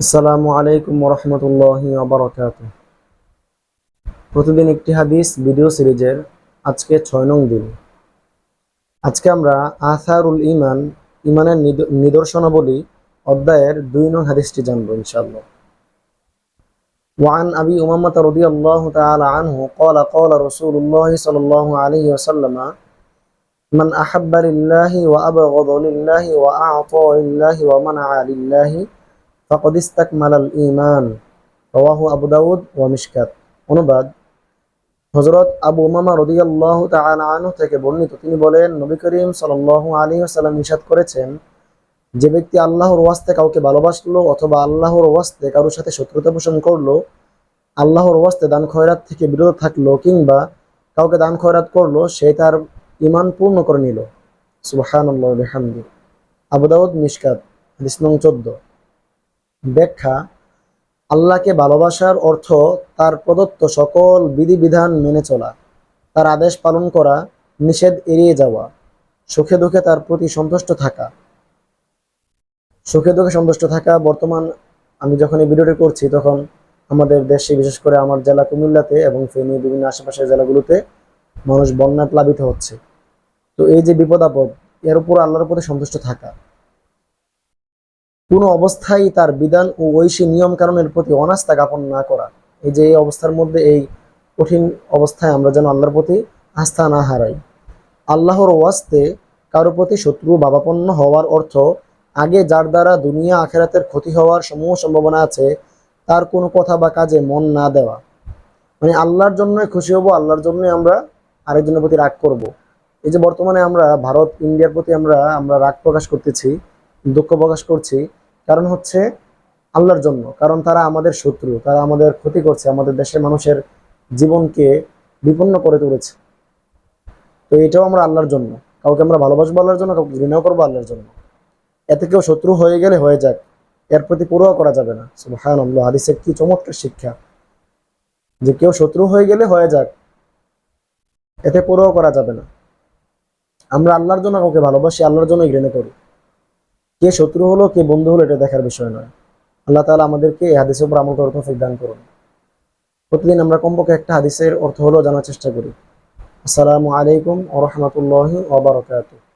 আসসালামু আলাইকুম রহমতুল্লাহ আবরকাত প্রতিদিন একটি হাদিস ভিডিও সিরিজের আজকে ছয় নং দিন আজকে আমরা আথারুল ইমান ইমানের নিদ- নিদর্শনাবলী অধ্যায়ের দুই নং হাদিসটি জানবো ইনশাআল্লাহ وعن أبي أمامة رضي الله تعالى عنه قال قال رسول الله صلى الله عليه وسلم من أحب لله وأبغض لله وأعطى لله ومنع لله ফাকদিস্তাক মালাল ইমান রওয়াহু আবু দাউদ ওয়া মিশকাত। অনুবাদ হজরত আবু মামা রদিয়াল্লাহ আনহু থেকে বর্ণিত। তিনি বলেন, নবী করিম সাল্লাল্লাহু আলী সাল্লাম নিষাদ করেছেন, যে ব্যক্তি আল্লাহর ওয়াস্তে কাউকে ভালোবাসলো অথবা আল্লাহর ওয়াস্তে কারোর সাথে শত্রুতা পোষণ করল, আল্লাহর ওয়াস্তে দান খয়রাত থেকে বিরত থাকল কিংবা কাউকে দান খয়রাত করল, সে তার ইমান পূর্ণ করে নিল। সুবাহান আবুদাউদ মিসকাত হাদিস নং চোদ্দ। ব্যাখ্যা, আল্লাহকে ভালোবাসার অর্থ তার প্রদত্ত সকল বিধিবিধান মেনে চলা, তার আদেশ পালন করা, নিষেধ এড়িয়ে যাওয়া, সুখে দুঃখে তার প্রতি সন্তুষ্ট থাকা। সুখে দুঃখে সন্তুষ্ট থাকা বর্তমান আমি যখন এই ভিডিওটি করছি তখন আমাদের দেশে বিশেষ করে আমার জেলা কুমিল্লাতে এবং ফেনী বিভিন্ন আশেপাশের জেলাগুলোতে মানুষ বন্যা প্লাবিত হচ্ছে। তো এই যে বিপদ আপদ, এর উপর আল্লাহর প্রতি সন্তুষ্ট থাকা কোনো অবস্থায় তার বিধান ও ঐশী নিয়ম কারণের প্রতি অনাস্থা জ্ঞাপন না করা। এই যে এই অবস্থার মধ্যে এই কঠিন অবস্থায় আমরা যেন আল্লাহর প্রতি আস্থা না হারাই। আল্লাহর ওয়াস্তে কারোর প্রতি শত্রু ভাবাপন্ন হওয়ার অর্থ, আগে যার দ্বারা দুনিয়া আখেরাতের ক্ষতি হওয়ার সমূহ সম্ভাবনা আছে, তার কোনো কথা বা কাজে মন না দেওয়া। মানে আল্লাহর জন্যই খুশি হব, আল্লাহর জন্যই আমরা আরেকজনের প্রতি রাগ করব। এই যে বর্তমানে আমরা ভারত, ইন্ডিয়ার প্রতি আমরা আমরা রাগ প্রকাশ করতেছি দুঃখ প্রকাশ করছি। কারণ হচ্ছে আল্লাহর জন্য। কারণ তারা আমাদের শত্রু, তারা আমাদের ক্ষতি করছে, আমাদের দেশের মানুষের জীবনকে বিপন্ন করে তুলেছে। তো এটাও আমরা আল্লাহর জন্য। কাউকে আমরা ভালোবাসবো আল্লাহর জন্য, কাউকে ঘৃণাও করব আল্লাহর জন্য। এতে কেউ শত্রু হয়ে গেলে হয়ে যাক। এর প্রতি পুরো করা যাবে না। সুবহান আল্লাহ হাদিসের কি চমৎকার শিক্ষা। যে কেউ শত্রু হয়ে গেলে হয়ে যাক, এতে পুরো করা যাবে না। আমরা আল্লাহর জন্য কাউকে ভালোবাসি, আল্লাহর জন্য ঘৃণা করি। কে শত্রু হলো, কে বন্ধু হলো, এটা দেখার বিষয় নয়। আল্লাহ তালা আমাদেরকে এই হাদিসের উপর আমল করার তৌফিক দান করুন। প্রতিদিন আমরা কমপক্ষে একটা হাদিসের অর্থ হলো জানার চেষ্টা করি। আসসালামু আলাইকুম ওয়া রাহমাতুল্লাহি ওয়া বারাকাতুহু।